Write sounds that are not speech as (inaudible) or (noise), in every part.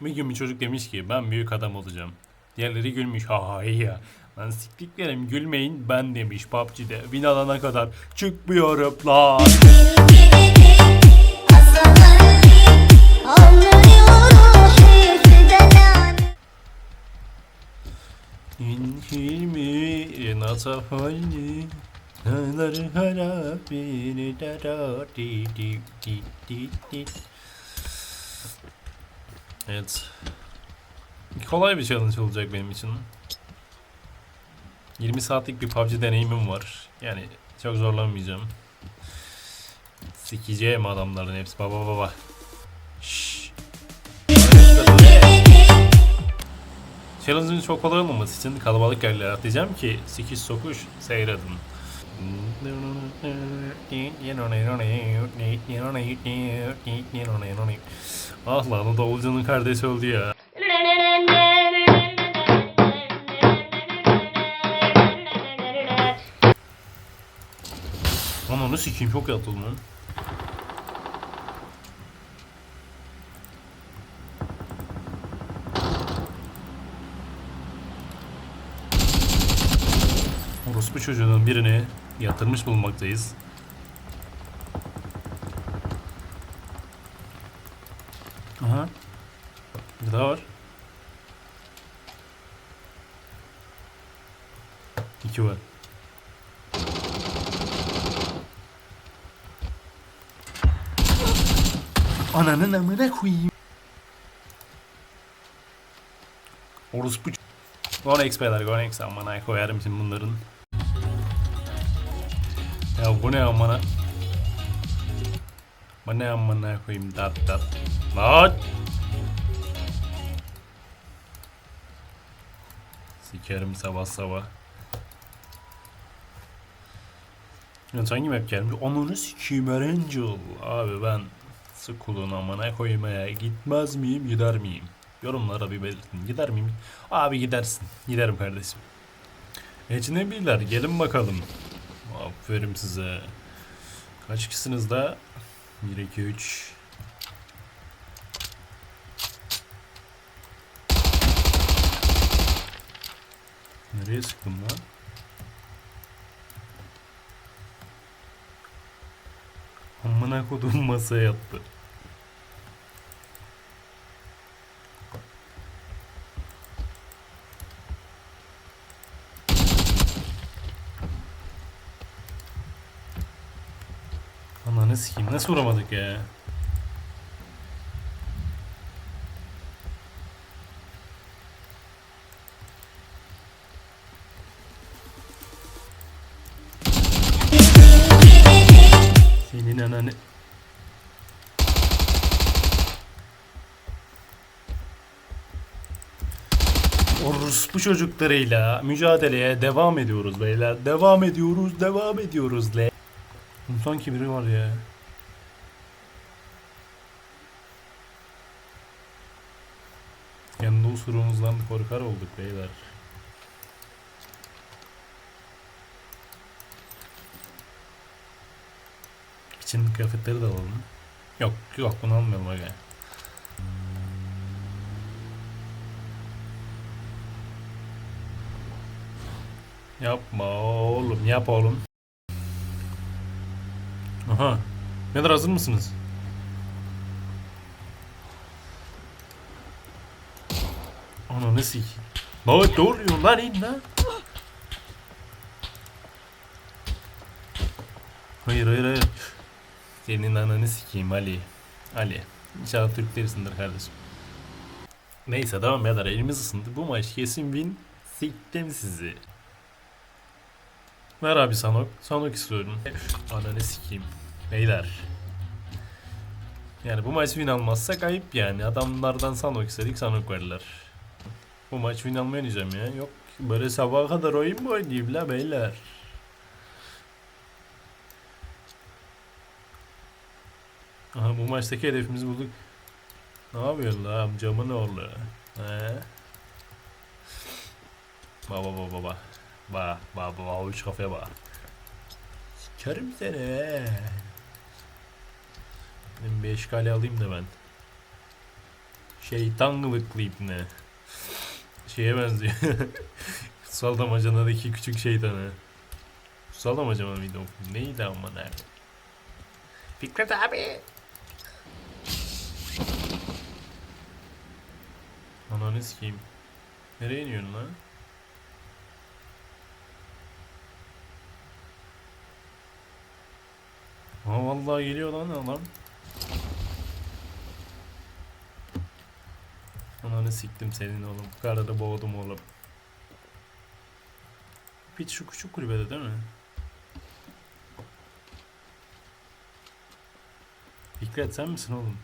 Bir gün bir çocuk demiş ki ben büyük adam olacağım. Diğerleri gülmüş. Ha ha ya. Lan siktiklerim gülmeyin ben demiş PUBG'de. Win alana kadar çıkmıyorum lan. Hilmi natafani Dağları harap beni dara di di di di di Evet. Kolay bir challenge olacak benim için. 20 saatlik bir PUBG deneyimim var. Yani çok zorlanmayacağım. Sikeceğim adamların hepsi. Baba baba. Challenge'ın çok kolay olmaması için kalabalık yerlere atlayacağım ki sikiş sokuş seyredin. Ah lan o davulcunun kardeşi öldü ya. Lan onu sikeyim çok yatıldı lan. Orospu çocuğunun birini yatırmış bulunmaktayız. Aha. Bir daha var. İki var. Ananın amına koyayım. Orospu Gonex beyler Gonex amına koyarım şimdi bunların. Ya bu ne amına? Bu ne amına koyayım dat dat. Lan! Sikerim sabah sabah. Ya hangi map gelmiş? Onunu sikeyim Angel. Abi ben Sıkulun amına koymaya gitmez miyim gider miyim? Yorumlara bir belirtin. Gider miyim? Abi gidersin. Giderim kardeşim. Ecnebiler gelin bakalım. Aferin size. Kaç kişisiniz da? 1, 2, 3. Nereye sıktım lan? Amına kodum masaya yattı. Ananı sikeyim nasıl vuramadık ya? Senin ananı... Orospu çocuklarıyla mücadeleye devam ediyoruz beyler. Devam ediyoruz, devam ediyoruz le. Sanki biri var ya. Kendi usurumuzdan korkar olduk beyler. İçin kıyafetleri de alalım. Yok yok bunu almayalım aga. Yapma oğlum yap oğlum. Aha. Neler hazır mısınız? Ananı sik. Baba ne oluyor lan in lan? Hayır hayır hayır. Senin ananı sikeyim Ali. Ali. İnşallah Türk derisindir kardeşim. Neyse devam eder elimiz ısındı. Bu maç kesin win. Siktim sizi. Ver abi Sanok. Sanok istiyorum. Ananı sikeyim. Beyler. Yani bu maç win almazsak ayıp yani. Adamlardan Sanok istedik Sanok verdiler. Bu maç win almaya oynayacağım ya. Yok böyle sabaha kadar oyun mu oynayayım la beyler? Aha bu maçtaki hedefimizi bulduk. Ne yapıyorsun la amcamın oğlu? He? Baba baba baba. Ba ba ba ba üç kafaya ba. Sikerim seni. Benim bir eşkali alayım da ben. Şeytan kılıklı ibne. Şeye benziyor. Kutsal (laughs) Damacana'daki küçük şeytanı. Kutsal Damacana mıydı o? Neydi ama nerede? Fikret abi. Ananı sikeyim. Nereye iniyorsun lan? Ha vallahi geliyor lan adam. Ananı siktim senin oğlum. Karada boğdum oğlum. Pit şu küçük kulübede değil mi? Fikret sen misin oğlum?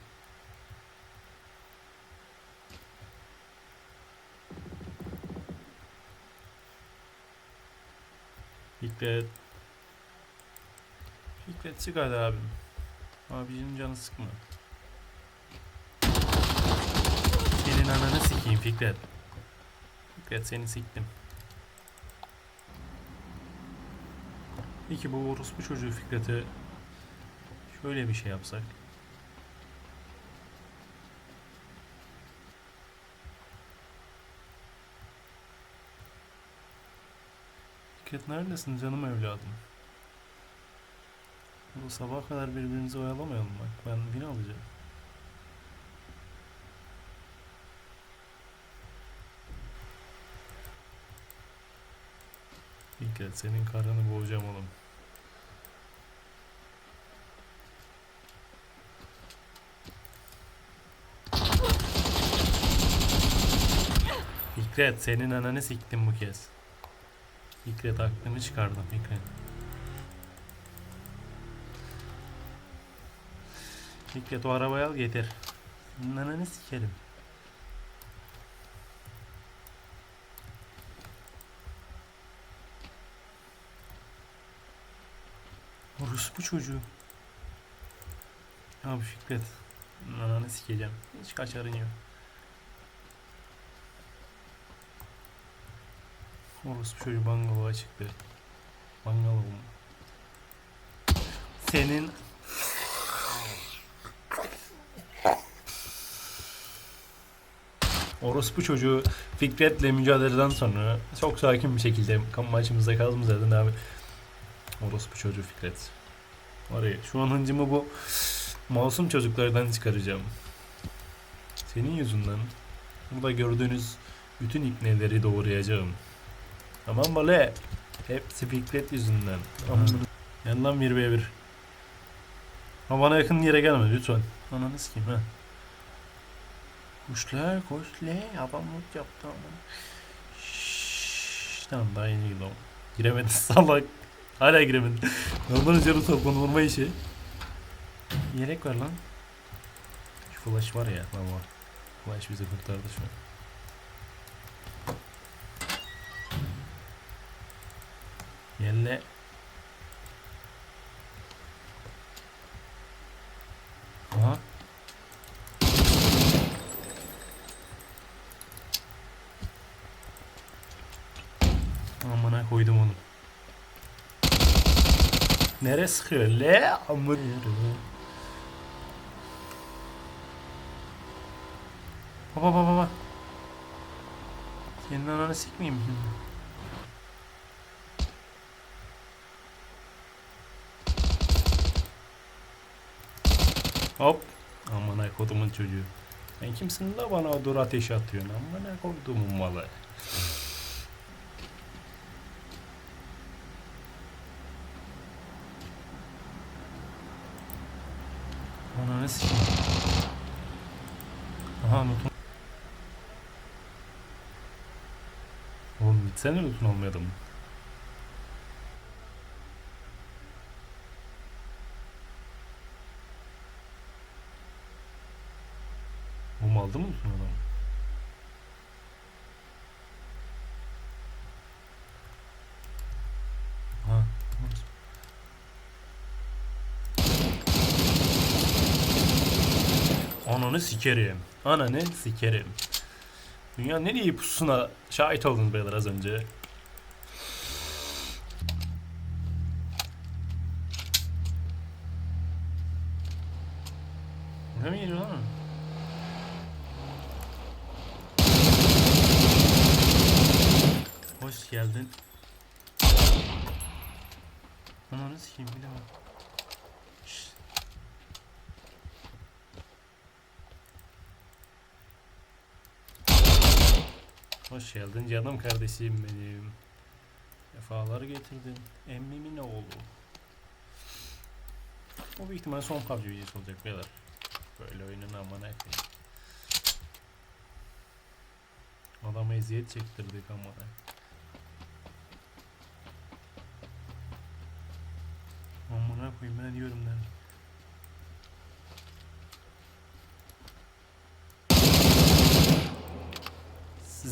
Fikret. Fikret hadi abim. Abicinin canı sıkma. Senin ananı sikeyim Fikret. Fikret seni siktim. Peki bu orospu çocuğu Fikret'e şöyle bir şey yapsak. Fikret neredesin canım evladım? Bu sabah kadar birbirimizi oyalamayalım bak. Ben bini alacağım. Fikret senin karnını boğacağım oğlum. Fikret senin ananı siktim bu kez. Fikret aklımı çıkardım Fikret. Fikret o arabayı al getir. Ananı sikerim. Orospu çocuğu. Abi Fikret. Ananı sikeceğim. Hiç kaçarın yok. Orospu çocuğu bungalowa çıktı. Mu? Senin Orospu çocuğu Fikret'le mücadeleden sonra çok sakin bir şekilde maçımızda kaldım zaten abi. Orospu çocuğu Fikret. Oraya şu an hıncımı bu masum çocuklardan çıkaracağım. Senin yüzünden burada gördüğünüz bütün ipneleri doğrayacağım. Tamam mı le? Hepsi Fikret yüzünden. Tamam. Gel lan 1 v 1. Ama bana yakın yere gelme lütfen. Ananı sikeyim ha. Koş le koş le adamlık yaptı ama. Şşş, tamam daha yeni girdim. Giremedi (laughs) salak. Hala giremedi. Ondan üzeri topunu vurma işi. Yelek var lan. Şu flash var ya baba. Flash bizi kurtardı şu an. Yelle. Aha. Amına koydum onu. Nere sıkıyor? Le amın. Baba baba baba. Senin ananı sikmeyeyim. Hop. Amına kodumun çocuğu. Sen kimsin la bana dur ateş atıyorsun? Amına kodumun malı. Ananı sikeyim. Aha notun. Oğlum gitsene notun olmayalım. Ananı sikerim. Ananı sikerim. Dünya ne iyi pusuna şahit oldunuz beyler az önce. Ne mi geliyor lan? Hoş geldin. Ananı sikeyim bir de bak. Hoş geldin canım kardeşim benim. Defalar getirdin. Emmimin oğlu. O büyük ihtimal son PUBG videosu olacak beyler. Böyle oyunun amına koyayım. Adama eziyet çektirdik amına. Amına koyayım ben diyorum lan.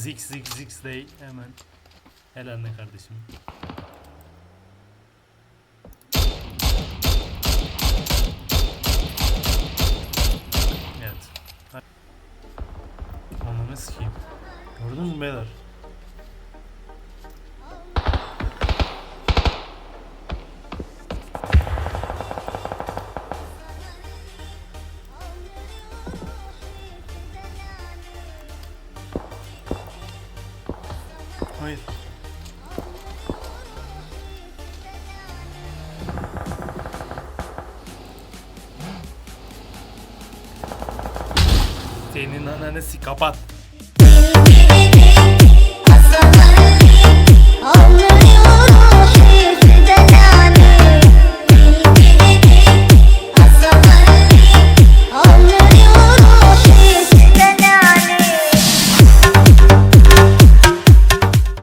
Zik zik zik day hemen. Helal ne kardeşim. Senin ananı sik kapat.